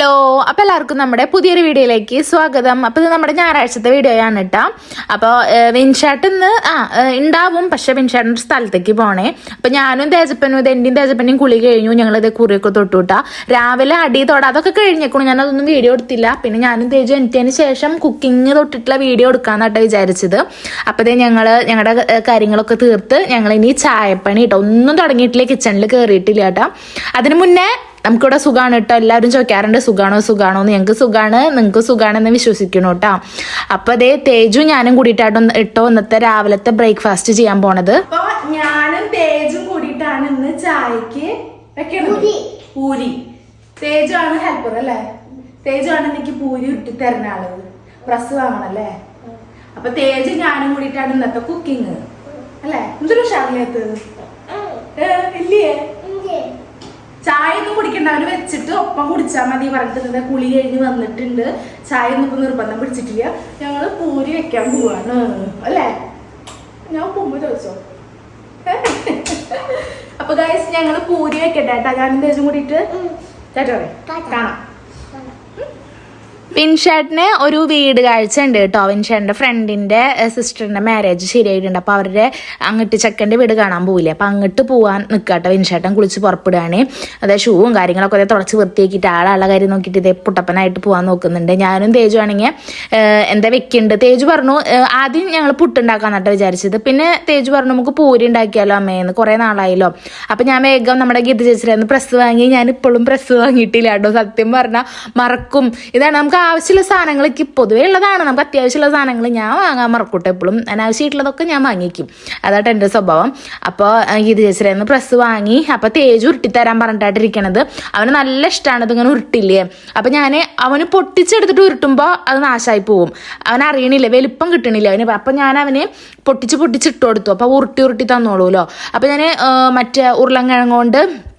Hello അപ്പോൾ എല്ലാവർക്കും നമ്മുടെ പുതിയൊരു വീഡിയോയിലേക്ക് സ്വാഗതം. അപ്പോൾ ഇത് നമ്മുടെ ഞായറാഴ്ചത്തെ വീഡിയോ ആണ് കേട്ടോ അപ്പോൾ വിൻഷാട്ട് ഇന്ന് ആ ഉണ്ടാവും പക്ഷെ വിൻഷാട്ടിന്റെ ഒരു സ്ഥലത്തേക്ക് പോണേ. അപ്പോൾ ഞാനും തേജപ്പനും ഇത് എന്റെയും തേജപ്പനെയും കുളി കഴിഞ്ഞു ഞങ്ങളിത് കുറിയൊക്കെ തൊട്ടുവിട്ടാ രാവിലെ അടി തൊട അതൊക്കെ കഴിഞ്ഞേക്കണു ഞാനതൊന്നും വീഡിയോ എടുത്തില്ല. പിന്നെ ഞാനും തേജു എനിക്കതിന് ശേഷം കുക്കിംഗ് തൊട്ടിട്ടുള്ള വീഡിയോ എടുക്കാന്നാട്ടോ വിചാരിച്ചത്. അപ്പോൾ ഇതേ ഞങ്ങൾ ഞങ്ങളുടെ കാര്യങ്ങളൊക്കെ തീർത്ത് ഞങ്ങൾ ഇനി ചായപ്പണി കേട്ടോ ഒന്നും തുടങ്ങിയിട്ടില്ല കിച്ചണിൽ കയറിയിട്ടില്ല കേട്ടോ അതിന് മുന്നേ നമുക്കിവിടെ സുഖമാണ് കേട്ടോ. എല്ലാവരും ചോദിക്കാറുണ്ട് സുഖാണോ സുഖാണോ? എന്ന്. ഞങ്ങൾക്ക് സുഖമാണ് നിങ്ങൾക്ക് സുഖമാണെന്ന് വിശ്വസിക്കണം കേട്ടോ. അപ്പൊ അതേ തേജു ഞാനും കൂടിയിട്ടാട്ടോ ഇട്ടോ ഇന്നത്തെ രാവിലത്തെ ബ്രേക്ക്ഫാസ്റ്റ് ചെയ്യാൻ പോണത്. ഞാനും തേജും കൂടിയിട്ടാണ് ഇന്ന് ചായക്ക് പൂരി. തേജു ആണ് ഹെൽപ്പർ അല്ലേ? തേജു ആണ് എനിക്ക് പൂരി ഇട്ടി തരുന്ന ആൾ. പ്രസ് വാങ്ങണല്ലേ അപ്പൊ തേജു ഞാനും കൂടിയിട്ടാണ് ഇന്നത്തെ കുക്കിങ് അല്ലേ? എന്തൊരു ഉഷാറിലേത്ത് ഇല്ലേ? ചായ ഒന്നും കുടിക്കണ്ട. അവർ വെച്ചിട്ട് ഒപ്പം കുടിച്ചാൽ മതി പറഞ്ഞിട്ട് കുളി കഴിഞ്ഞ് വന്നിട്ടുണ്ട്. ചായ ഒന്നും ഇപ്പൊ നിർബന്ധം പിടിച്ചിട്ടില്ല. ഞങ്ങൾ പൂരി വെക്കാൻ പോവാണ്. അല്ലേ? ഞാൻ കുമ്പ് ചോദിച്ചോ? അപ്പൊ ഗൈസ് ഞങ്ങൾ പൂരി വെക്കട്ടെ കേട്ടാ. ദേശം കൂടിയിട്ട് കേട്ടോ. കാണാം. വിൻഷേട്ടിന് ഒരു വീട് കാഴ്ച ഉണ്ട് കേട്ടോ. വിൻഷേട്ടിന്റെ ഫ്രണ്ടിന്റെ സിസ്റ്ററിന്റെ മാരേജ് ശരിയായിട്ടുണ്ട്. അപ്പൊ അവരുടെ അങ്ങട്ട് ചെക്കന്റെ വീട് കാണാൻ പോവില്ലേ? അപ്പൊ അങ്ങോട്ട് പോവാൻ കേട്ടോ വിൻഷേട്ടൻ കുളിച്ച് പുറപ്പെടുകയാണ്. അതായത് ഷൂവും കാര്യങ്ങളൊക്കെ ഒരേ തുടച്ച് വൃത്തിയാക്കിയിട്ട് ആളാളെ കാര്യം നോക്കിയിട്ട് ഇതേ പുട്ടപ്പനായിട്ട് പോകാൻ നോക്കുന്നുണ്ട്. ഞാനും തേജു ആണെങ്കിൽ എന്താ വെക്കുന്നുണ്ട് തേജു പറഞ്ഞു ആദ്യം ഞങ്ങൾ പുട്ടുണ്ടാക്കാന്നിട്ട് വിചാരിച്ചത്. പിന്നെ തേജു പറഞ്ഞു നമുക്ക് പൂരി ഉണ്ടാക്കിയാലോ അമ്മയെന്ന് കുറെ നാളായല്ലോ. അപ്പൊ ഞാൻ വേഗം നമ്മുടെ ഗീത ചേച്ചിയുടെ പ്രസ് വാങ്ങി. ഞാൻ ഇപ്പോഴും പ്രസ് വാങ്ങിയിട്ടില്ല കേട്ടോ. സത്യം പറഞ്ഞാൽ മറക്കും. ഇതാണ് നമുക്ക് ആവശ്യമുള്ള സാധനങ്ങളൊക്കെ പൊതുവേ ഉള്ളതാണ്. നമുക്ക് അത്യാവശ്യമുള്ള സാധനങ്ങൾ ഞാൻ വാങ്ങാൻ മറക്കൂട്ടെ എപ്പോഴും അനാവശ്യമായിട്ടുള്ളതൊക്കെ ഞാൻ വാങ്ങിക്കും. അതായിട്ട് എന്റെ സ്വഭാവം. അപ്പോൾ ഗീത ചേച്ചിയുടെ പ്രസ് വാങ്ങി. അപ്പോൾ തേജ് ഉരുട്ടിത്തരാൻ പറഞ്ഞിട്ടായിട്ടിരിക്കണത്. അവന് നല്ല ഇഷ്ടമാണ് ഇതിങ്ങനെ ഉരുട്ടില്ലേ. അപ്പോൾ ഞാൻ അവന് പൊട്ടിച്ചെടുത്തിട്ട് ഉരുട്ടുമ്പോൾ അത് നാശമായി പോവും. അവൻ അറിയണില്ല. വലിപ്പം കിട്ടണില്ല അവന്. അപ്പം ഞാൻ അവന് പൊട്ടിച്ച് പൊട്ടിച്ച് ഇട്ട് കൊടുത്തു. അപ്പോൾ ഉരുട്ടി ഉരുട്ടി തന്നോളൂല്ലോ അപ്പോൾ ഞാൻ മറ്റേ ഉരുളൻ കൊണ്ട്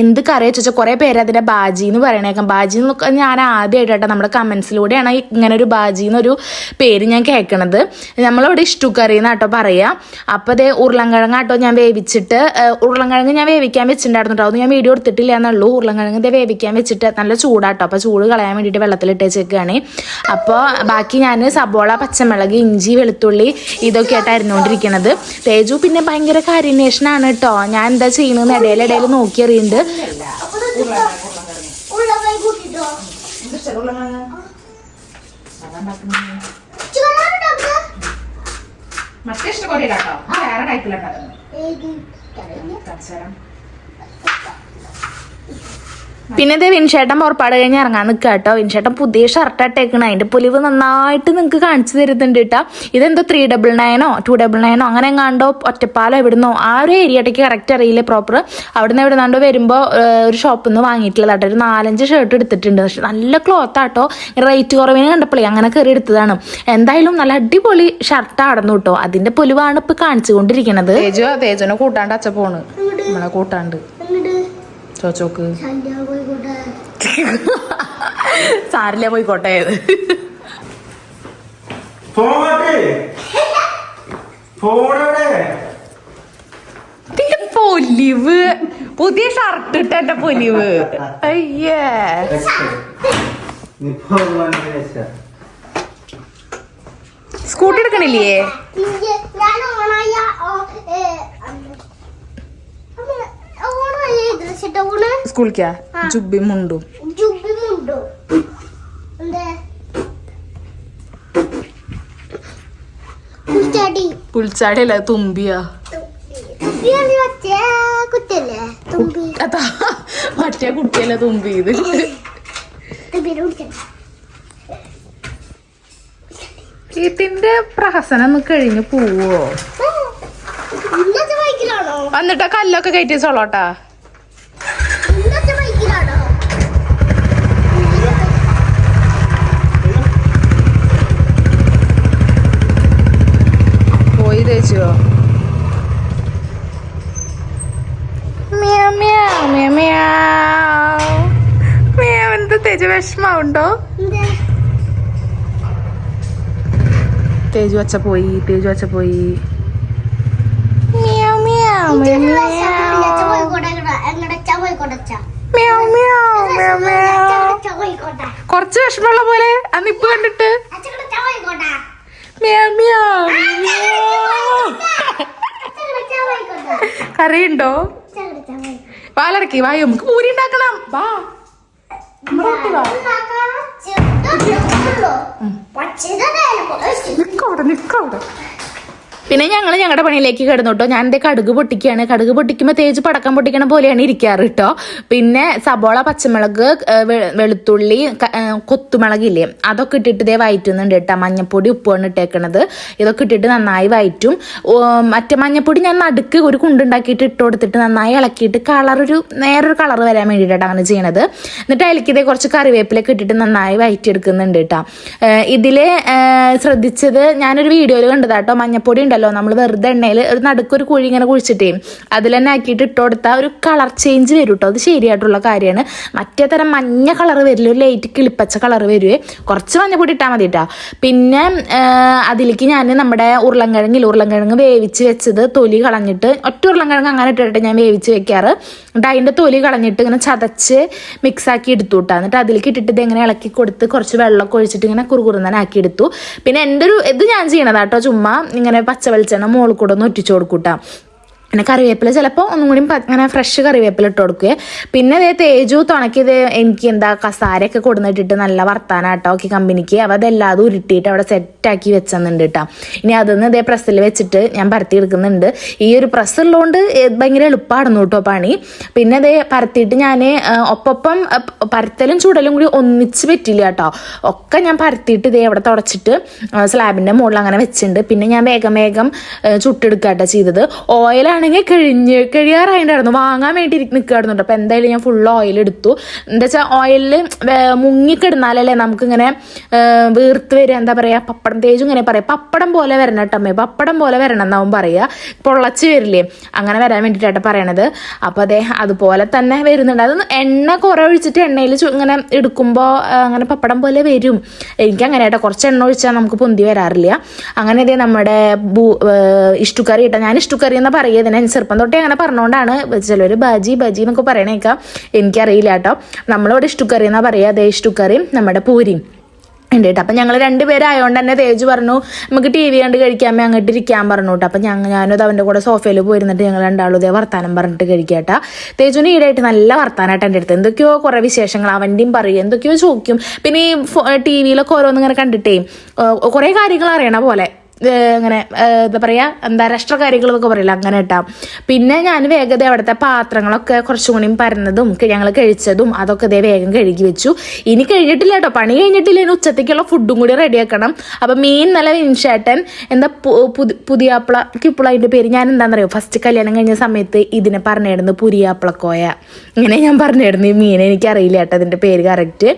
എന്ത് കറി വെച്ചാൽ കുറേ പേര് അതിന്റെ ബാജി എന്ന് പറയണേക്കാം. ബാജി എന്നൊക്കെ ഞാൻ ആദ്യമായിട്ടാട്ടോ നമ്മുടെ കമൻസിലൂടെയാണ് ഈ ഇങ്ങനെ ഒരു ബാജി എന്നൊരു പേര് ഞാൻ കേൾക്കണത് നമ്മളിവിടെ ഇഷ്ടു കറി എന്നാട്ടോ പറയുക അപ്പോൾ അതേ ഉരുളൻകിഴങ്ങാട്ടോ ഞാൻ വേവിച്ചിട്ട് ഉരുളങ്കിഴങ്ങ് ഞാൻ വേവിക്കാൻ വെച്ചിട്ടുണ്ടായിരുന്നു കേട്ടോ. അത് ഞാൻ വീഡിയോ എടുത്തിട്ടില്ല എന്നുള്ളൂ ഉരുളൻകിഴങ്ങ് ഇതേ വേവിക്കാൻ വെച്ചിട്ട് നല്ല ചൂടാട്ടോ. അപ്പോൾ ചൂട് കളയാൻ വേണ്ടിയിട്ട് വെള്ളത്തിലിട്ട് വെച്ചേക്കാണ്. അപ്പോൾ ബാക്കി ഞാൻ സബോള പച്ചമുളക് ഇഞ്ചി വെളുത്തുള്ളി ഇതൊക്കെ ആയിട്ട് അരിഞ്ഞുകൊണ്ടിരിക്കണത് തേജു പിന്നെ ഭയങ്കര കാരിനേഷനാണ് കേട്ടോ. ഞാൻ എന്താ ചെയ്യുന്നത് ഇടയിലിടയിൽ നോക്കി ചുമന്നുണ്ടോ മറ്റേ ഇഷ്ടം പോലെ കേട്ടോ വേറെ ടൈപ്പിലുണ്ടാകുന്നത് ഏത് പിന്നെ ഇതേ വിൻഷേട്ടൻ പുറപ്പാട് കഴിഞ്ഞ് ഇറങ്ങാൻ നിൽക്കുക കേട്ടോ വിൻഷേട്ടൻ പുതിയ ഷർട്ട് ഇട്ടേക്കണ. അതിന്റെ പൊലിവ് നന്നായിട്ട് നിങ്ങൾക്ക് കാണിച്ചു തരുന്നുണ്ട് കേട്ടോ ഇതെന്തോ ത്രീ ഡബിൾ നയനോ ടു ഡബിൾ നയനോ അങ്ങനെ എങ്ങാണ്ടോ ഒറ്റപ്പാലോ എവിടുന്നോ ആ ഒരു ഏരിയയിലേക്ക് കറക്റ്റ് അറിയില്ല പ്രോപ്പർ അവിടുന്ന് എവിടുന്നാണ്ടോ വരുമ്പോൾ ഒരു ഷോപ്പിൽ നിന്ന് വാങ്ങിയിട്ടുള്ളതാട്ടോ ഒരു നാലഞ്ച് ഷർട്ട് എടുത്തിട്ടുണ്ട്. പക്ഷെ നല്ല ക്ലോത്ത് ആട്ടോ റേറ്റ് കുറവിന് കണ്ടപ്പോഴേ അങ്ങനെ കയറി എടുത്തതാണ്. എന്തായാലും നല്ല അടിപൊളി ഷർട്ട് ആടന്നു കേട്ടോ അതിന്റെ പൊലിവാണ് ഇപ്പൊ കാണിച്ചുകൊണ്ടിരിക്കുന്നത് തേജു തേജുനെ കൂട്ടാണ്ട് അച്ഛ പോണ്. നമ്മളെ കൂട്ടാണ്ട്. ചോച്ചോക്ക്. കോട്ടയത് സാരില്ല പോയിക്കോട്ടെ. ഫോണെവിടെ പൊലിവ്. പുതിയ ഷർട്ട് ഇട്ട എന്റെ പൊലിവ്. അയ്യേ. സ്കൂട്ടി എടുക്കണില്ലേ ഇഞ്ചി ഞാൻ ഓണായ ഓ ഏ അമ്മ ഓണായ ഡ്രസ്സിട്ട് ഓണ് സ്കൂളിക്കാ? ജുബി മുണ്ടും. ജുബി മുണ്ടോ. പുൽച്ചാടി അല്ല തുമ്പിയാ. മറ്റേ കുട്ടിയല്ല തുമ്പി. ഇത്. ഇതിന്റെ പ്രഹസനം കഴിഞ്ഞ് പോവോ? വന്നിട്ടാ കല്ലൊക്കെ കയറ്റി വെച്ചോളോട്ടാ ഇന്നത്തെ ബൈക്കിലാണോ പോയി തേച്ചോ മ്യാവ് മ്യാവ് മ്യാവ് മ്യാവ്. മ്യാവ് എന്ത് തേജ് വിഷമാവുണ്ടോ എന്തേ തേജു വച്ച പോയി തേജു വച്ച പോയി മ്യാവ് മ്യാവ് മ്യാവ് പോയി മ്യാവ്. കൊട എങ്ങടച്ചാ ഉണ്ടോ തേജു മ്യാവ് പോയി തേജു മ്യാവ്. പോയി. കൊറച്ച് വിഷമമുള്ള പോലെ അന്ന് ഇപ്പൊ കണ്ടിട്ട്. കറിയുണ്ടോ? പാലടക്കി വാ നമുക്ക് പൂരി ഉണ്ടാക്കണം. വാ. നിക്കവിടെ നിക്കവിടെ പിന്നെ ഞങ്ങൾ ഞങ്ങളുടെ പണിയിലേക്ക് കിടന്നു കേട്ടോ ഞാൻ എന്റെ കടുക് പൊട്ടിക്കുകയാണ് കടുക് പൊട്ടിക്കുമ്പോൾ തേച്ച് പടക്കം പൊട്ടിക്കണ പോലെയാണ് ഇരിക്കാറ് കേട്ടോ പിന്നെ സബോള പച്ചമുളക് വെളുത്തുള്ളി കൊത്തുമുളകില്ലേ അതൊക്കെ ഇട്ടിട്ട് ഇതേ വയറ്റുന്നുണ്ട് കേട്ടോ മഞ്ഞപ്പൊടി ഉപ്പാണ് ഇട്ടേക്കണത്. ഇതൊക്കെ ഇട്ടിട്ട് നന്നായി വയറ്റും. മറ്റേ മഞ്ഞപ്പൊടി ഞാൻ നടുക്ക് ഒരു കുണ്ടുണ്ടാക്കിയിട്ട് ഇട്ട് കൊടുത്തിട്ട് നന്നായി ഇളക്കിയിട്ട് കളർ ഒരു നേരൊരു കളർ വരാൻ വേണ്ടിയിട്ടാണ് അങ്ങനെ ചെയ്യണത്. എന്നിട്ട് അതിലേക്ക് ഇതേ കുറച്ച് കറിവേപ്പിലൊക്കെ ഇട്ടിട്ട് നന്നായി വയറ്റിയെടുക്കുന്നുണ്ട് കേട്ടോ ഇതിൽ ശ്രദ്ധിച്ചത് ഞാനൊരു വീഡിയോയിൽ കണ്ടതാട്ടോ മഞ്ഞപ്പൊടി ഉണ്ടല്ലോ നമ്മൾ വെറുതെ എണ്ണയിൽ ഒരു നടുക്കൊരു കുഴി ഇങ്ങനെ കുഴിച്ചിട്ടേ അതിൽ തന്നെ ആക്കിയിട്ട് ഇട്ട് കൊടുത്താൽ ഒരു കളർ ചേഞ്ച് വരും കേട്ടോ അത് ശരിയായിട്ടുള്ള കാര്യമാണ്. മറ്റേ തരം മഞ്ഞ കളർ വരില്ല ഒരു ലൈറ്റ് കിളിപ്പച്ച കളർ വരുവേ കുറച്ച് മഞ്ഞപ്പൊടി ഇട്ടാൽ മതി കേട്ടോ പിന്നെ അതിലേക്ക് ഞാൻ നമ്മുടെ ഉരുളൻകിഴങ്ങിൽ ഉരുളൻകിഴങ്ങ് വേവിച്ച് വെച്ചത് തൊലി കളഞ്ഞിട്ട് ഒറ്റ ഉരുളൻകിഴങ്ങ് അങ്ങനെ ഇട്ടിട്ട് ഞാൻ വേവിച്ച് വെക്കാറ്. എന്നിട്ട് അതിന്റെ തൊലി കളഞ്ഞിട്ട് ഇങ്ങനെ ചതച്ച് മിക്സാക്കി എടുത്തു കിട്ടുക എന്നിട്ട് അതിലേക്ക് ഇട്ടിട്ട് ഇങ്ങനെ ഇളക്കി കൊടുത്ത് കുറച്ച് വെള്ളമൊക്കെ ഒഴിച്ചിട്ട് ഇങ്ങനെ കുറുകുറുന്നനാക്കി എടുത്തു. പിന്നെ എന്റെ ഒരു ഇത് ഞാൻ ചെയ്യണതാട്ടോ ചുമ്മാ ഇങ്ങനെ പച്ച വെളിച്ചെണ്ണ മോളിൽ കൂടെ ഒന്ന് ഒറ്റിച്ചു കൊടുക്കൂട്ടാ. പിന്നെ കറിവേപ്പില. ചിലപ്പോൾ ഒന്നും കൂടി അങ്ങനെ ഫ്രഷ് കറിവേപ്പില ഇട്ട് കൊടുക്കുക പിന്നെ ഇതേ തേജു തുണക്കിയത് എനിക്ക് എന്താ കസാരയൊക്കെ കൊടുന്നിട്ടിട്ട് നല്ല വർത്താനാട്ടോ ഒക്കെ കമ്പനിക്ക്. അവ അതെല്ലാതും ഉരുട്ടിയിട്ട് അവിടെ സെറ്റാക്കി വെച്ചെന്നുണ്ട് കേട്ടോ ഇനി അതൊന്ന് ഇതേ പ്രസ്സിൽ വെച്ചിട്ട് ഞാൻ പരത്തി എടുക്കുന്നുണ്ട്. ഈ ഒരു പ്രസ് ഉള്ളതുകൊണ്ട് ഭയങ്കര എളുപ്പമായിരുന്നു കേട്ടോ പണി. പിന്നെ അതേ പരത്തിയിട്ട് ഞാൻ ഒപ്പം പരത്തലും ചുടലും കൂടി ഒന്നിച്ച് പറ്റില്ല കേട്ടോ ഒക്കെ ഞാൻ പരത്തിയിട്ട് ഇതേ അവിടെ തുടച്ചിട്ട് സ്ലാബിന്റെ മുകളിൽ അങ്ങനെ വെച്ചിട്ടുണ്ട് പിന്നെ ഞാൻ വേഗം വേഗം ചുട്ടെടുക്കാട്ടോ ചെയ്തത്. ഓയിലാണെങ്കിൽ കഴിഞ്ഞ് കഴിയാറായിട്ടുണ്ടായിരുന്നു വാങ്ങാൻ വേണ്ടി നിൽക്കുകയായിരുന്നു കേട്ടോ അപ്പോൾ എന്തായാലും ഞാൻ ഫുൾ ഓയിൽ എടുത്തു. എന്താ വെച്ചാൽ ഓയിലിൽ മുങ്ങിക്കിടുന്നാലല്ലേ നമുക്കിങ്ങനെ വീർത്ത് വരിക. എന്താ പറയുക പപ്പടം തേജും ഇങ്ങനെ പറയാം. പപ്പടം പോലെ വരണം കേട്ടമ്മേ പപ്പടം പോലെ വരണം എന്നാവും പറയുക പൊള്ളച്ച് വരില്ലേ? അങ്ങനെ വരാൻ വേണ്ടിയിട്ടാണ് പറയണത്. അപ്പോൾ അതെ അതുപോലെ തന്നെ വരുന്നുണ്ട്. അത് എണ്ണ കുറേ ഒഴിച്ചിട്ട് എണ്ണയിൽ ഇങ്ങനെ എടുക്കുമ്പോൾ അങ്ങനെ പപ്പടം പോലെ വരും. എനിക്ക് അങ്ങനെ കേട്ടോ. കുറച്ച് എണ്ണ ഒഴിച്ചാൽ നമുക്ക് പൊന്തി വരാറില്ല. അങ്ങനെ ഇതേ നമ്മുടെ ബൂ ഇഷ്ടുക്കറി കേട്ടോ. ഞാൻ ഇഷ്ടുക്കറി എന്ന് പറയുക ഇതിനെ ചെറുപ്പം തൊട്ടേ അങ്ങനെ പറഞ്ഞുകൊണ്ടാണ് ചിലർ ബജി ബജി എന്നൊക്കെ പറയണേക്കാം. എനിക്കറിയില്ല കേട്ടോ. നമ്മളിവിടെ ഇഷ്ടുക്കറി എന്നാ പറയുക അതേ ഇഷ്ടുക്കറിയും നമ്മുടെ പൂരിയും ഉണ്ട് കേട്ടോ. അപ്പം ഞങ്ങൾ രണ്ടുപേരായതുകൊണ്ട് തന്നെ തേജ് പറഞ്ഞു നമുക്ക് ടി വി കണ്ട് കഴിക്കാമേ അങ്ങോട്ട് ഇരിക്കാൻ പറഞ്ഞു കേട്ടോ. അപ്പം ഞങ്ങൾ ഞാനും അവന്റെ കൂടെ സോഫയിൽ പോയിരുന്നിട്ട് ഞങ്ങൾ രണ്ടാളും ഇതേ വർത്താനം പറഞ്ഞിട്ട് കഴിക്കാട്ടാ തേജുവിന് ഈടായിട്ട് നല്ല വർത്താനായിട്ട് എന്റെ അടുത്ത്. എന്തൊക്കെയോ കുറേ വിശേഷങ്ങൾ അവന്റെയും പറയും എന്തൊക്കെയോ ചോദിക്കും. പിന്നെ ഈ ടി വിയിലൊക്കെ ഓരോന്നിങ്ങനെ കണ്ടിട്ടേ കുറേ കാര്യങ്ങൾ അറിയണ പോലെ. ഇങ്ങനെ ഏഹ് എന്താ പറയുക അന്താരാഷ്ട്ര കാര്യങ്ങൾ എന്നൊക്കെ പറയില്ല അങ്ങനെ കേട്ടാ പിന്നെ ഞാൻ വേഗത അവിടുത്തെ പാത്രങ്ങളൊക്കെ കുറച്ചും കൂടിയും പരന്നതും ഞങ്ങൾ കഴിച്ചതും അതൊക്കെ ഇതേ വേഗം കഴുകി വെച്ചു. ഇനി കഴിഞ്ഞിട്ടില്ല കേട്ടോ പണി കഴിഞ്ഞിട്ടില്ല ഇനി ഉച്ചത്തേക്കുള്ള ഫുഡും കൂടി റെഡിയാക്കണം അപ്പം മീൻ നല്ല വിൻഷേട്ടൻ എന്താ പുതിയാപ്പിള കിപ്പിള അതിന്റെ പേര് ഞാൻ എന്താണെന്നറിയോ ഫസ്റ്റ് കല്യാണം കഴിഞ്ഞ സമയത്ത് ഇതിനെ പറഞ്ഞിരുന്നു പുരിയാപ്പിളക്കോയ ഇങ്ങനെ ഞാൻ പറഞ്ഞിരുന്നു ഈ മീൻ എനിക്കറിയില്ല കേട്ടോ അതിന്റെ പേര് കറക്റ്റ്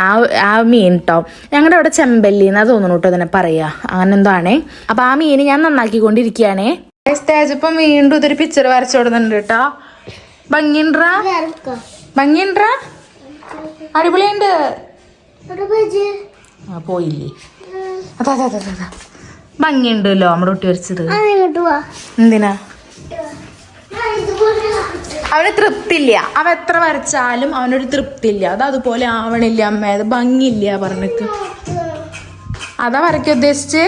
ആ ആ മീൻ കേട്ടോ ഞങ്ങളുടെ അവിടെ ചെമ്പല്ലി എന്നാ തോന്നുന്നു കേട്ടോ അതിനെ പറയുക അങ്ങനെ എന്തോ ആണേ അപ്പൊ ആ മീൻ ഞാൻ നന്നാക്കിക്കൊണ്ടിരിക്കുകയാണേ. സ്റ്റേജ് ഇപ്പം വീണ്ടും ഇതൊരു പിക്ചർ വരച്ചു കൊടുക്കുന്നുണ്ട് കേട്ടോ. ഭംഗിയുണ്ടാ? ഭംഗിയുണ്ടാ? അടിപൊളിയുണ്ട്. ആ പോയില്ലേ. അതാ അതാ അതാ അതാ. ഭംഗിയുണ്ടല്ലോ നമ്മുടെ കുട്ടി വരച്ചത്. എന്തിനാ? അവന് തൃപ്തില്ല അവ എത്ര വരച്ചാലും അവനൊരു തൃപ്തില്ല അത് അതുപോലെ ആവണില്ല അമ്മ. അത് ഭംഗിയില്ല പറഞ്ഞിട്ട്. അതാ വരയ്ക്ക ഉദ്ദേശിച്ച്?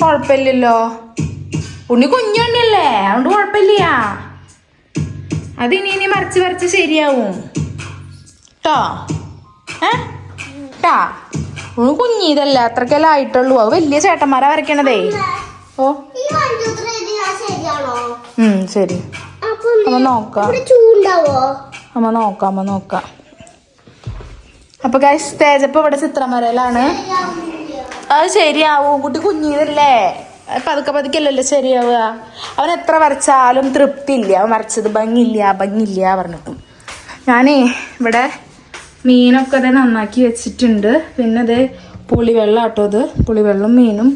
കുഴപ്പമില്ലല്ലോ. ഉണ്ണി കുഞ്ഞുണ്ണിയല്ലേ? അതുകൊണ്ട് കുഴപ്പമില്ല. അത് ഇനി ഇനി മറിച്ച് മറിച്ച് ശരിയാവും. ട്ടോ. ഏ? ട്ടാ. ഉണ്ണി കുഞ്ഞിതല്ല അത്രക്കെല്ലാം ആയിട്ടുള്ളൂ. അത് വലിയ ചേട്ടന്മാരാ വരയ്ക്കണതേ. ഓ. ഉം ശരി. അമ്മ നോക്കാം. അമ്മ നോക്കാം അമ്മ നോക്കാം. അപ്പൊ ഗൈസ് തേജപ്പ് ഇവിടെ ചിത്രം വരലാണ്. അത് ശരിയാവും. കുട്ടി കുഞ്ഞിതല്ലേ? അത് പതുക്കെ പതുക്കല്ലല്ലോ ശരിയാവുക. അവൻ എത്ര വരച്ചാലും തൃപ്തിയില്ല. അവൻ വരച്ചത് ഭംഗില്ല ഭംഗിയില്ല പറഞ്ഞിട്ടും. ഞാനേ ഇവിടെ മീനൊക്കെ അത് നന്നാക്കി വെച്ചിട്ടുണ്ട്. പിന്നെ അത് പുളിവെള്ളം ആട്ടോ ഇത് പുളിവെള്ളം മീനും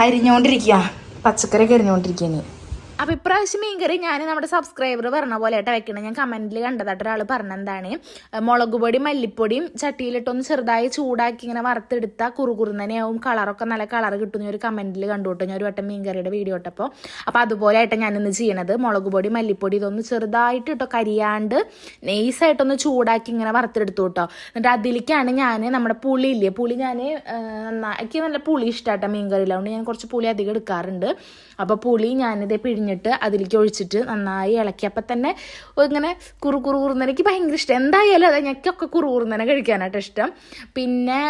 അരിഞ്ഞുകൊണ്ടിരിക്കുക പച്ചക്കറിയൊക്കെ അരിഞ്ഞുകൊണ്ടിരിക്കുകയാണ് അപ്പൊ ഇപ്രാവശ്യം മീൻകറി ഞാൻ നമ്മുടെ സബ്സ്ക്രൈബർ പറഞ്ഞ പോലെ ആയിട്ട് വെക്കണം. ഞാൻ കമന്റിൽ കണ്ടതായിട്ട് ഒരാൾ പറഞ്ഞെന്താണ്. മുളക് പൊടി മല്ലിപ്പൊടിയും ചട്ടിയിലിട്ടൊന്ന് ചെറുതായി ചൂടാക്കി ഇങ്ങനെ വറുത്തെടുത്താൽ കുറുകുറുന്നനെയാവും. കളറൊക്കെ നല്ല കളർ കിട്ടുന്ന ഒരു കമന്റിൽ കണ്ടു കേട്ടോ. ഞാൻ ഒരു വട്ടം മീൻകറിയുടെ വീഡിയോ ഇട്ടപ്പോൾ അപ്പോൾ അതുപോലെ ആയിട്ട് ഞാനിന്ന് ചെയ്യണത്. മുളക് പൊടി മല്ലിപ്പൊടി ഇതൊന്ന് ചെറുതായിട്ട് ഇട്ടോ കരിയാണ്ട് നെയ്സായിട്ടൊന്ന് ചൂടാക്കി ഇങ്ങനെ വറുത്തെടുത്തു കേട്ടോ. എന്നിട്ട് അതിലേക്കാണ് ഞാൻ നമ്മുടെ പുളി ഇല്ലേ? പുളി ഞാൻ എനിക്ക് നല്ല പുളി ഇഷ്ടമാട്ടോ മീൻകറിയിൽ അതുകൊണ്ട് ഞാൻ കുറച്ച് പുളി അധികം എടുക്കാറുണ്ട്. അപ്പോൾ പുളി ഞാനിത് പിഴിഞ്ഞിട്ട് അതിലേക്ക് ഒഴിച്ചിട്ട് നന്നായി ഇളക്കി. അപ്പം തന്നെ ഇങ്ങനെ കുറു കുറു കുറുന്നനെ എനിക്ക് ഭയങ്കര ഇഷ്ടം. എന്തായാലും അതെ ഞെക്കൊക്കെ കുറു കുറുന്നനെ കഴിക്കാനായിട്ട് ഇഷ്ടം. പിന്നെ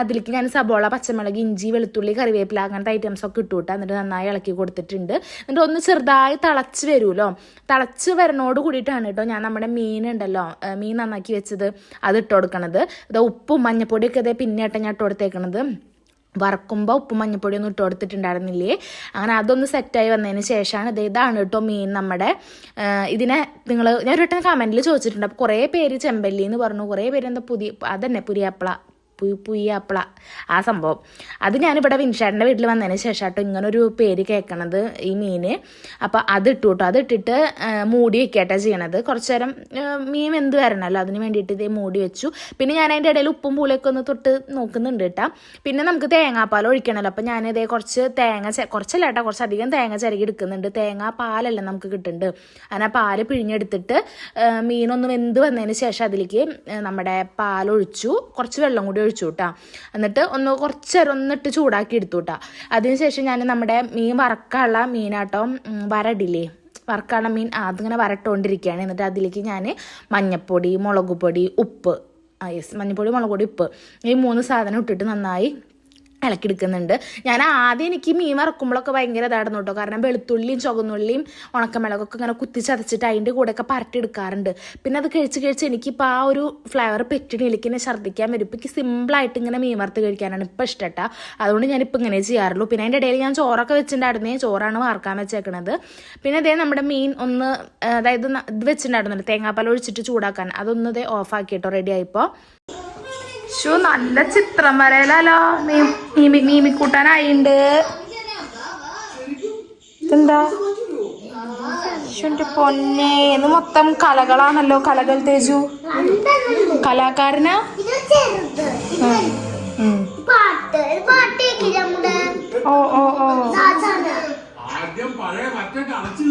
അതിലേക്ക് ഞാൻ സബോള പച്ചമുളക് ഇഞ്ചി വെളുത്തുള്ളി കറിവേപ്പില അങ്ങനത്തെ ഐറ്റംസ് ഒക്കെ ഇട്ടു വിട്ടാൽ എന്നിട്ട് നന്നായി ഇളക്കി കൊടുത്തിട്ടുണ്ട്. എന്നിട്ട് ഒന്ന് ചെറുതായി തിളച്ച് വരുമല്ലോ. തിളച്ച് വരണോട് കൂടിയിട്ടാണ് കേട്ടോ ഞാൻ നമ്മുടെ മീൻ ഉണ്ടല്ലോ മീൻ നന്നാക്കി വെച്ചത്. അത് ഇട്ട് കൊടുക്കണത്. ഉപ്പും മഞ്ഞപ്പൊടിയൊക്കെ ഇതേ പിന്നെ ഞാൻ ഇട്ട് കൊടുത്തേക്കണത്. വറക്കുമ്പോൾ ഉപ്പ് മഞ്ഞപ്പൊടി ഒന്നും ഇട്ട് കൊടുത്തിട്ടുണ്ടായിരുന്നില്ലേ? അങ്ങനെ അതൊന്ന് സെറ്റായി വന്നതിന് ശേഷമാണ് ഇത് ഇതാണ് കേട്ടോ മീൻ നമ്മുടെ ഇതിനെ നിങ്ങൾ ഞാൻ ഒരു വട്ടം കമന്റിൽ ചോദിച്ചിട്ടുണ്ട്. അപ്പോൾ കുറേ പേര് ചെമ്പല്ലി എന്ന് പറഞ്ഞു. കുറേ പേര് എന്താ പുതിയ അതന്നെ പുരിയാപ്പള പുയ് പുയ്യാപ്പള ആ സംഭവം. അത് ഞാനിവിടെ വിൻഷാടിന്റെ വീട്ടിൽ വന്നതിന് ശേഷം കേട്ടോ ഇങ്ങനൊരു പേര് കേൾക്കണത് ഈ മീന്. അപ്പോൾ അത് ഇട്ടു കേട്ടോ അത് ഇട്ടിട്ട് മൂടി വെക്കട്ടെ ചെയ്യണത്. കുറച്ചു നേരം മീൻ വെന്ത് വരണമല്ലോ അതിന് വേണ്ടിയിട്ട് ഇതേ മൂടി വെച്ചു. പിന്നെ ഞാൻ അതിന്റെ ഇടയിൽ ഉപ്പും പൂളിയൊക്കെ ഒന്ന് തൊട്ട് നോക്കുന്നുണ്ട് കേട്ടോ പിന്നെ നമുക്ക് തേങ്ങാപ്പാൽ ഒഴിക്കണമല്ലോ അപ്പോൾ ഞാനിതേ കുറച്ച് തേങ്ങ കുറച്ചല്ല കേട്ടോ കുറച്ച് അധികം തേങ്ങ ചിരകി എടുക്കുന്നുണ്ട്. തേങ്ങാ പാലല്ല നമുക്ക് കിട്ടുന്നുണ്ട് അങ്ങനെ പാൽ പിഴിഞ്ഞെടുത്തിട്ട് മീനൊന്ന് വെന്ത് വന്നതിന് ശേഷം അതിലേക്ക് നമ്മുടെ പാലൊഴിച്ചു. കുറച്ച് വെള്ളം കൂടി ഒഴിച്ചു കൂട്ടാ എന്നിട്ട് ഒന്ന് കുറച്ച് നേരം ഒന്നിട്ട് ചൂടാക്കി എടുത്തു കേട്ടോ അതിനുശേഷം ഞാൻ നമ്മുടെ മീൻ വറക്കാനുള്ള മീനാട്ടോ വരടില്ലേ? വറക്കാനുള്ള മീൻ അതിങ്ങനെ വരട്ടുകൊണ്ടിരിക്കുകയാണ് എന്നിട്ട് അതിലേക്ക് ഞാൻ മഞ്ഞപ്പൊടി മുളക് പൊടി ഉപ്പ് യെസ് മഞ്ഞപ്പൊടി മുളക് പൊടി ഉപ്പ്. ഈ മൂന്ന് സാധനം ഇട്ടിട്ട് നന്നായി ഇളക്കിയെടുക്കുന്നുണ്ട്. ഞാൻ ആദ്യം എനിക്ക് മീൻ വറക്കുമ്പോഴൊക്കെ ഭയങ്കര ഇതായിരുന്നു കേട്ടോ. കാരണം വെളുത്തുള്ളിയും ചുവന്നുള്ളിയും ഉണക്കമിളകൊക്കെ ഇങ്ങനെ കുത്തി ചതച്ചിട്ട് അതിന്റെ കൂടെയൊക്കെ പരട്ടി എടുക്കാറുണ്ട് പിന്നെ അത് കഴിച്ച് കഴിച്ച് എനിക്കിപ്പോൾ ആ ഒരു ഫ്ലേവർ പെറ്റിനിലേക്ക് ഇങ്ങനെ ഛർദ്ദിക്കാൻ വരും. ഇപ്പം എനിക്ക് സിമ്പിളായിട്ട് ഇങ്ങനെ മീൻ വറുത്ത് കഴിക്കാനാണ് ഇപ്പം ഇഷ്ടട്ട. അതുകൊണ്ട് ഞാനിപ്പോൾ ഇങ്ങനെ ചെയ്യാറുള്ളൂ. പിന്നെ അതിന്റെ ഇടയിൽ ഞാൻ ചോറൊക്കെ വെച്ചിട്ടുണ്ടായിരുന്നേ. ചോറാണ് വാർക്കാൻ വെച്ചേക്കണത്. പിന്നെ അതേ നമ്മുടെ മീൻ ഒന്ന് അതായത് ഇത് വെച്ചിട്ടുണ്ടായിരുന്നല്ലോ തേങ്ങാപ്പാൽ ഒഴിച്ചിട്ട് ചൂടാക്കാൻ. അതൊന്ന് ഇതേ ഓഫ് ആക്കിയിട്ടോ റെഡി ആയിപ്പോൾ ഷോ നല്ല ചിത്രം വരയിലല്ലോ മീമി മീമിക്കൂട്ടാനായിണ്ട്. എന്താ എന്റെ പൊന്നെ? ഇത് മൊത്തം കലകളാണല്ലോ കലകൾ തേജു. കലാകാരനാ? ഓ ഓ ഓ.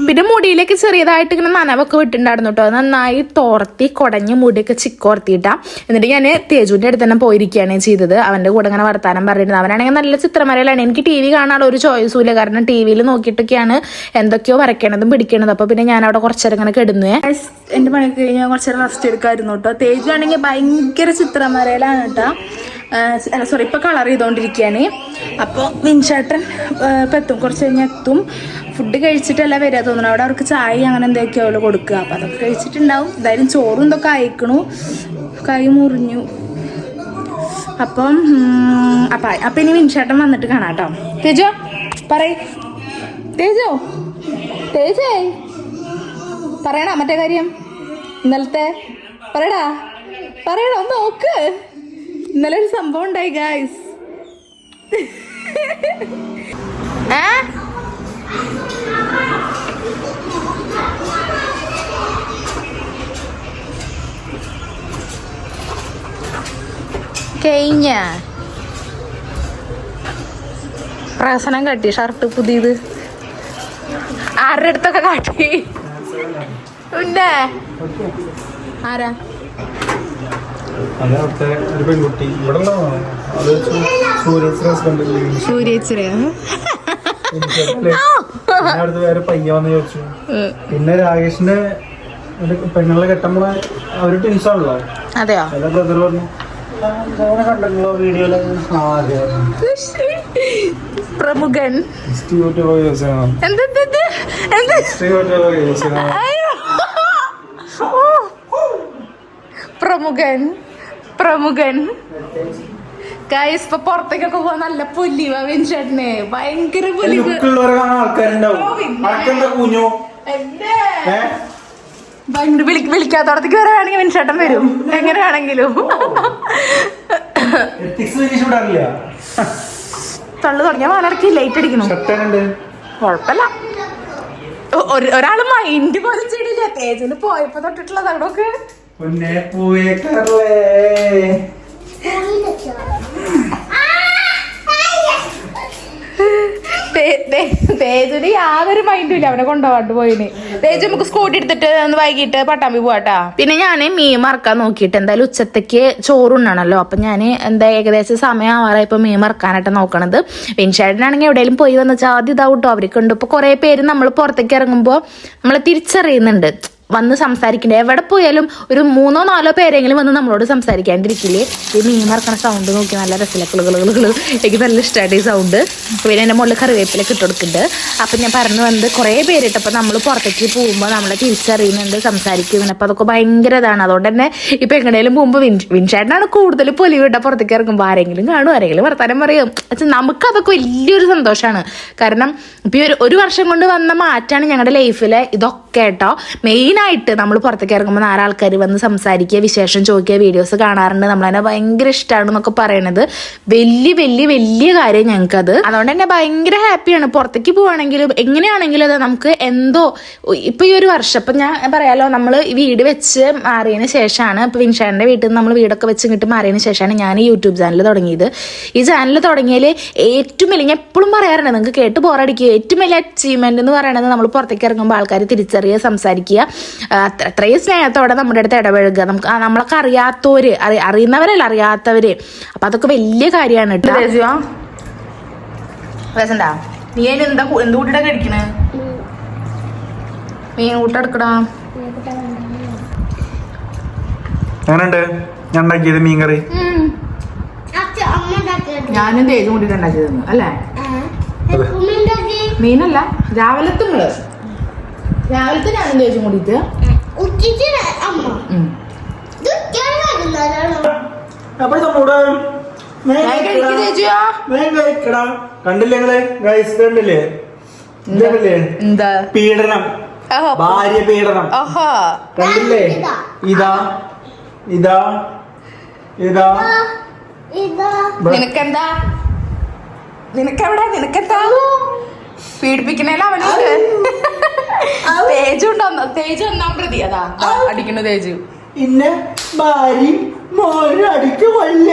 പിന്നെ മുടിയിലേക്ക് ചെറിയതായിട്ട് ഇങ്ങനെ നനവൊക്കെ വിട്ടുണ്ടായിരുന്നു കേട്ടോ. നന്നായി തോർത്തി കുടഞ്ഞ് മുടിയൊക്കെ ചിക്കോർത്തിയിട്ടാ. എന്നിട്ട് ഞാൻ തേജുവിന്റെ അടുത്ത് തന്നെ പോയിരിക്കുകയാണ് ചെയ്തത്. അവന്റെ കൂടെ ഇങ്ങനെ വർത്താനം പറഞ്ഞിരുന്നത്. അവനാണെങ്കിൽ നല്ല ചിത്രമരയിലാണ് എനിക്ക് ടി വി കാണാനുള്ള ഒരു ചോയ്സും ഇല്ല. കാരണം ടി വിയിൽ നോക്കിയിട്ടൊക്കെയാണ് എന്തൊക്കെയോ വരയ്ക്കണതും പിടിക്കണതും. അപ്പോൾ പിന്നെ ഞാൻ അവിടെ കുറച്ചേരം ഇങ്ങനെ കിടന്നു. എന്റെ പണിയൊക്കെ കഴിഞ്ഞാൽ കുറച്ചേരം റെസ്റ്റ് എടുക്കായിരുന്നു കേട്ടോ. തേജു ആണെങ്കിൽ ഭയങ്കര ചിത്രമരയിലാണ് കേട്ടോ. അല്ല സോറി ഇപ്പോൾ കളർ ചെയ്തുകൊണ്ടിരിക്കുകയാണ് അപ്പോൾ വിൻചേട്ടൻ ഇപ്പം എത്തും. കുറച്ച് കഴിഞ്ഞ് എത്തും. ഫുഡ് കഴിച്ചിട്ടല്ല വരിക തോന്നുന്നു. അവിടെ അവർക്ക് ചായ അങ്ങനെ എന്തൊക്കെയോ കൊടുക്കുക. അപ്പോൾ അതൊക്കെ കഴിച്ചിട്ടുണ്ടാവും. എന്തായാലും ചോറും ഇതൊക്കെ അയക്കണു. കൈ മുറിഞ്ഞു. അപ്പ അപ്പം അപ്പം ഇനി വിൻചേട്ടൻ വന്നിട്ട് കാണാം കേട്ടോ. തേജോ പറയ്. തേജോ തേജേ. പറയണ? മറ്റേ കാര്യം? ഇന്നലത്തെ? പറയടാ. പറയണ ഒന്ന് നോക്ക്. ഇന്നലെ ഒരു സംഭവം ഉണ്ടായി ഗായ്സ് കഴിഞ്ഞ. പ്രസനം കട്ടി ഷർട്ട് പുതിയത്. ആരുടെ അടുത്തൊക്കെ കാട്ടി? ഉണ്ടേ? ആരാ? അവിടുത്തെ ഒരു പെൺകുട്ടി ഇവിടെ? അത് ഹസ്ബൻഡ് അടുത്ത് വേറെ പയ്യ വന്ന് ചോദിച്ചു. പിന്നെ രാകേഷിന്റെ പെണ്ണുങ്ങളെ കെട്ടുമ്പോ അവർ അതെയോ? അല്ല ബ്രദർ പറഞ്ഞു "ആ, ഇതങ്ങനെ കണ്ടല്ലോ വീഡിയോയിൽ? ആ അതെ. പ്രമുഖൻ. പ്രമുഖൻ. പ്രമുഖൻ. ഗൈസ് ഇപ്പൊ പുറത്തേക്കൊക്കെ പോവാൻ നല്ല പൊലിവ വെഞ്ചേട്ടനെ ഭയങ്കര ഭയങ്കര വിളി വിളിക്കാത്തടത്തേക്ക് വരാണെങ്കിൽ വെഞ്ചേട്ടൻ വരും. എങ്ങനെയാണെങ്കിലും തള്ളു തുടങ്ങിയ വാലടക്കി ലൈറ്റ് അടിക്കണം. കുഴപ്പമില്ല ഒരു- ഒരാൾ മൈൻഡ് പോലെ ചെയ്തില്ല തേജന് പോയപ്പോ തൊട്ടിട്ടുള്ളത് അവിടൊക്കെ പൊന്നെ പൂയേക്കാറേ തേജിന് യാതൊരു മൈൻഡും ഇല്ല അവനെ കൊണ്ടുപോകാണ്ട് പോയിന്. തേജ് നമുക്ക് സ്കൂട്ടി എടുത്തിട്ട് ഒന്ന് വൈകിട്ട് പട്ടാമ്പി പോവാട്ടാ പിന്നെ ഞാൻ മീൻ മറക്കാൻ നോക്കിയിട്ട് എന്തായാലും ഉച്ചത്തേക്ക് ചോറുണ്ണണല്ലോ അപ്പൊ ഞാൻ എന്താ ഏകദേശം സമയം ആവാറായപ്പോ മീൻ മറക്കാനായിട്ട് നോക്കണത്. വിൻഷേട്ടനാണെങ്കിൽ എവിടെയെങ്കിലും പോയി വന്ന വെച്ചാൽ ആദ്യം ഇതാവും അവർക്ക് ഉണ്ട് ഇപ്പൊ കുറെ പേര് നമ്മൾ പുറത്തേക്ക് ഇറങ്ങുമ്പോൾ നമ്മളെ തിരിച്ചറിയുന്നുണ്ട്. വന്ന് സംസാരിക്കണ്ടേ? എവിടെ പോയാലും ഒരു മൂന്നോ നാലോ പേരെങ്കിലും വന്ന് നമ്മളോട് സംസാരിക്കാണ്ടിരിക്കില്ലേ? ഈ മീൻ മറക്കണ സൗണ്ട് നോക്കി നല്ല രസമില്ല കിളുകിളുകിളുകൾ എനിക്ക് നല്ല ഇഷ്ടമായിട്ട് ഈ സൗണ്ട് പിന്നെ എന്റെ മുകളിൽ കറിവേപ്പിലൊക്കെ ഇട്ട് കൊടുക്കുന്നുണ്ട്. അപ്പം ഞാൻ പറഞ്ഞു വന്നത് കുറേ പേരിട്ട് അപ്പം നമ്മൾ പുറത്തേക്ക് പോകുമ്പോൾ നമ്മളെ തിരിച്ചറിയുന്നുണ്ട് സംസാരിക്കുന്നുണ്ട് അപ്പം അതൊക്കെ ഭയങ്കര ഇതാണ്. അതുകൊണ്ട് തന്നെ ഇപ്പം എങ്ങനെയും പോകുമ്പോൾ വിൻ വിൻഷേട്ടനാണ് കൂടുതൽ പൊലി വിട്ട പുറത്തേക്ക് ഇറങ്ങുമ്പോൾ ആരെങ്കിലും കാണും ആരെങ്കിലും വർത്താനം പറയും. പക്ഷെ നമുക്കതൊക്കെ വലിയൊരു സന്തോഷമാണ് കാരണം ഇപ്പം ഒരു ഒരു വർഷം കൊണ്ട് വന്ന മാറ്റാണ് ഞങ്ങളുടെ ലൈഫിലെ ഇതൊക്കെ കേട്ടോ. മെയിനായിട്ട് നമ്മൾ പുറത്തേക്ക് ഇറങ്ങുമ്പോൾ നാല് ആൾക്കാർ വന്ന് സംസാരിക്കുക വിശേഷം ചോദിക്കുക വീഡിയോസ് കാണാറുണ്ട്. നമ്മൾ നമ്മളതിനെ ഭയങ്കര ഇഷ്ടമാണ് എന്നൊക്കെ പറയണത്. വലിയ വലിയ വലിയ കാര്യം ഞങ്ങൾക്കത് അതുകൊണ്ട് തന്നെ ഭയങ്കര ഹാപ്പിയാണ്. പുറത്തേക്ക് പോവാണെങ്കിലും എങ്ങനെയാണെങ്കിലും അത് നമുക്ക് എന്തോ ഇപ്പൊ ഈ ഒരു വർഷം ഇപ്പം ഞാൻ പറയാലോ നമ്മൾ വീട് വെച്ച് മാറിയതിന് ശേഷമാണ് ഇപ്പൊ വിൻഷാന്റെ വീട്ടിൽ നിന്ന് നമ്മൾ വീടൊക്കെ വെച്ച് ഇങ്ങോട്ട് മാറിയതിന് ശേഷമാണ് ഞാൻ യൂട്യൂബ് ചാനൽ തുടങ്ങിയത്. ഈ ചാനൽ തുടങ്ങിയതിൽ ഏറ്റവും വലിയ ഞാൻ എപ്പോഴും പറയാറുണ്ട് നിങ്ങൾക്ക് കേട്ട് ബോറടിക്കുക ഏറ്റവും വലിയ അച്ചീവ്മെന്റ് എന്ന് പറയുന്നത് നമ്മൾ പുറത്തേക്ക് ഇറങ്ങുമ്പോൾ ആൾക്കാർ തിരിച്ചറിയുക സംസാരിക്കുക. അത്രയും സ്നേഹത്തോടെ നമ്മുടെ അടുത്ത് ഇടപഴകുക. നമുക്ക് നമ്മളൊക്കെ അറിയാത്തവര് അറി അറിയുന്നവരല്ല അറിയാത്തവര്. അപ്പൊ അതൊക്കെ വലിയ കാര്യമാണ് കേട്ടോ. നീ അതിന് എന്താ എന്ത് കൂട്ടിട്ടാ കഴിക്കണേ? മീൻ കൂട്ടെടുക്കടാ. എങ്ങനെയുണ്ട്? ഞാൻ ഉണ്ടാക്കിയത് മീൻ കറി ഞാനും തേജും കൂട്ടിട്ട് ഉണ്ടാക്കി അല്ലേ? മീനല്ല രാവിലെ നിങ്ങൾ രാവിലത്തെ ഞാനും തേജും കൂടിയിട്ട് അമ്മ. അപ്പോൾ നമ്മുടെ. കണ്ടില്ലേ നിങ്ങൾ? ഗൈസ് കണ്ടില്ലേ? എന്താ? പീഡനം. ഭാര്യ പീഡനം. ഓഹോ. കണ്ടില്ലേ? ഇതാ. ഇതാ. ഇതാ. നിനക്കെന്താ? നിനക്കെവിടെ? നിനക്കെന്താ? പീഡിപ്പിക്കണേല അവനുണ്ട് തേജു തേജു ഒന്നാം പ്രതി. അതാ തേജു. ഇന്നെ ഭാര്യ മോനും അടിക്ക് കൊല്ല.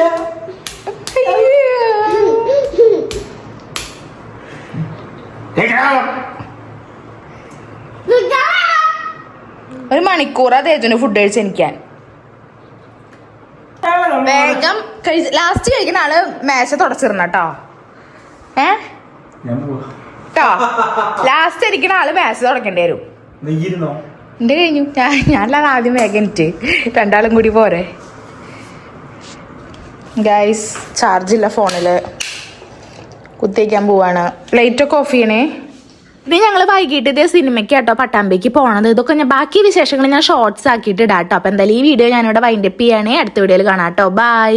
ഒരു മണിക്കൂറാ തേജുന് ഫുഡ് കഴിച്ചെനിക്കാൻ വേഗം. കഴിച്ച് ലാസ്റ്റ് കഴിക്കുന്ന ആൾ മേശ തുടച്ചിരുന്നട്ടോ ഏ. കേട്ടോ. ലാസ്റ്റ് ഇരിക്കുന്ന ആൾ മാസ് തുടക്കേണ്ടി വരും. നീ ഇരുന്നോ എന്റെ കഴിഞ്ഞു? ഞാൻ ഞാനല്ലാതെ ആദ്യം വേഗനിട്ട് രണ്ടാളും കൂടി പോരെ. ഗൈസ് ചാർജ് ഇല്ല ഫോണിൽ. കുത്തേക്കാൻ പോവാണ്. ലൈറ്റ് ഒക്കെ ഓഫ് ചെയ്യണേ. പിന്നെ ഞങ്ങൾ വൈകിട്ട് ഇതേ സിനിമയ്ക്ക് കേട്ടോ പട്ടാമ്പേക്ക് പോണത്. ഇതൊക്കെ ഞാൻ ബാക്കി വിശേഷങ്ങൾ ഞാൻ ഷോർട്സ് ആക്കിയിട്ട് ഇടാം കേട്ടോ അപ്പൊ എന്തായാലും ഈ വീഡിയോ ഞാനിവിടെ വൈൻഡപ്പ് ചെയ്യണേ. അടുത്ത വീഡിയോയിൽ കാണാം കേട്ടോ ബൈ